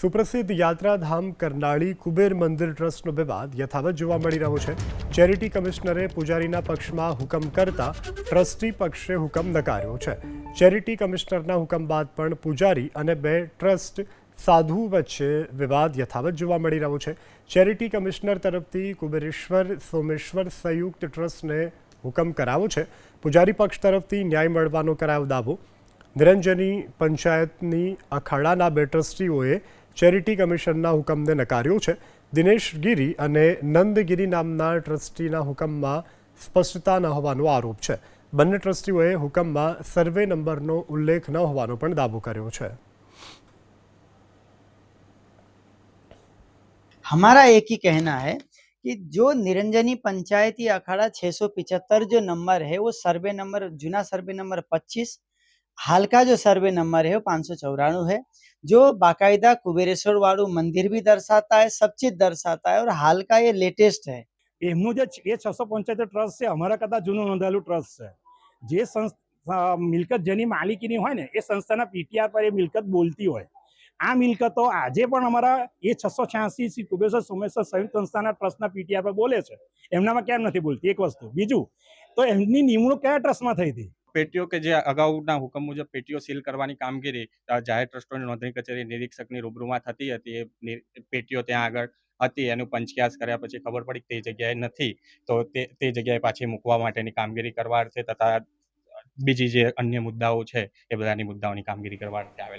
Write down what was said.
સુપ્રસિદ્ધ યાત્રાધામ કરનાળી કુબેર મંદિર ટ્રસ્ટનો વિવાદ યથાવત જોવા મળી રહ્યો છે. ચેરિટી કમિશનરે પૂજારીના પક્ષમાં હુકમ કરતા ટ્રસ્ટી પક્ષે હુકમ નકાર્યો છે. ચેરિટી કમિશનરના હુકમ બાદ પણ પૂજારી અને બે ટ્રસ્ટ સાધુ વચ્ચે વિવાદ યથાવત જોવા મળી રહ્યો છે. ચેરિટી કમિશનર તરફથી કુબેરેશ્વર, સોમેશ્વર સંયુક્ત ટ્રસ્ટને હુકમ કરાવો છે. પૂજારી પક્ષ તરફથી ન્યાય મળવાનો કરાયો દાવો. નિરંજની પંચાયતની અખાડાના બે ટ્રસ્ટીઓએ ચેરિટી કમિશનના હુકમને નકાર્યો છે દિનેશ ગીરી અને નંદગીરી નામના ટ્રસ્ટીના હુકમમાં સ્પષ્ટતા ન હોવાનો આરોપ છે બંને ટ્રસ્ટીઓએ હુકમમાં સર્વે નંબરનો ઉલ્લેખ ન હોવાનો પણ દાવો કર્યો છે हमारा एक ही कहना है कि जो निरंजनी पंचायती अखाड़ा 675 जो नंबर है वो सर्वे नंबर जूना सर्वे नंबर 25 हाल का जो सर्वे नंबर है वो पाँच है जो बाकायदा कुबेरेश्वर वाड़ू मंदिर भी दर्शाता है सब चीज दर्शाता है और हाल का ये लेटेस्ट है એમનું જે એ છસો પંચોતેર ટ્રસ્ટ છે અમારા કરતાં જૂનું નોંધાયેલું ટ્રસ્ટ છે જે સંસ્થા મિલકત જેની માલિકીની હોય ને એ સંસ્થાના પીટીઆર પર એ મિલકત બોલતી હોય આ મિલકતો આજે પણ અમારા એ છસો છ્યાસી શ્રી કુબેશ્વર સોમેશ્વર સંયુક્ત સંસ્થાના ટ્રસ્ટના પીટીઆર પર બોલે છે એમનામાં કેમ નથી બોલતી એક વસ્તુ બીજું તો એમની નિમણૂક કયા ટ્રસ્ટમાં થઈ હતી પેટીઓ કે જે અગાઉના હુકમ મુજબ પેટીઓ સીલ કરવાની કામગીરી જાહેર ટ્રસ્ટોની નોંધણી કચેરી નિરીક્ષકની રૂબરૂમાં થતી હતી. એ પેટીઓ ત્યાં આગળ હતી. એનું પંચક્યાસ કર્યા પછી ખબર પડી તે જગ્યાએ નથી. તો તે તે જગ્યાએ પાછી મૂકવા માટેની કામગીરી કરવા અર્થે તથા બીજી જે અન્ય મુદ્દાઓ છે એ બધાની મુદ્દાઓની કામગીરી કરવા અર્થે આવેલા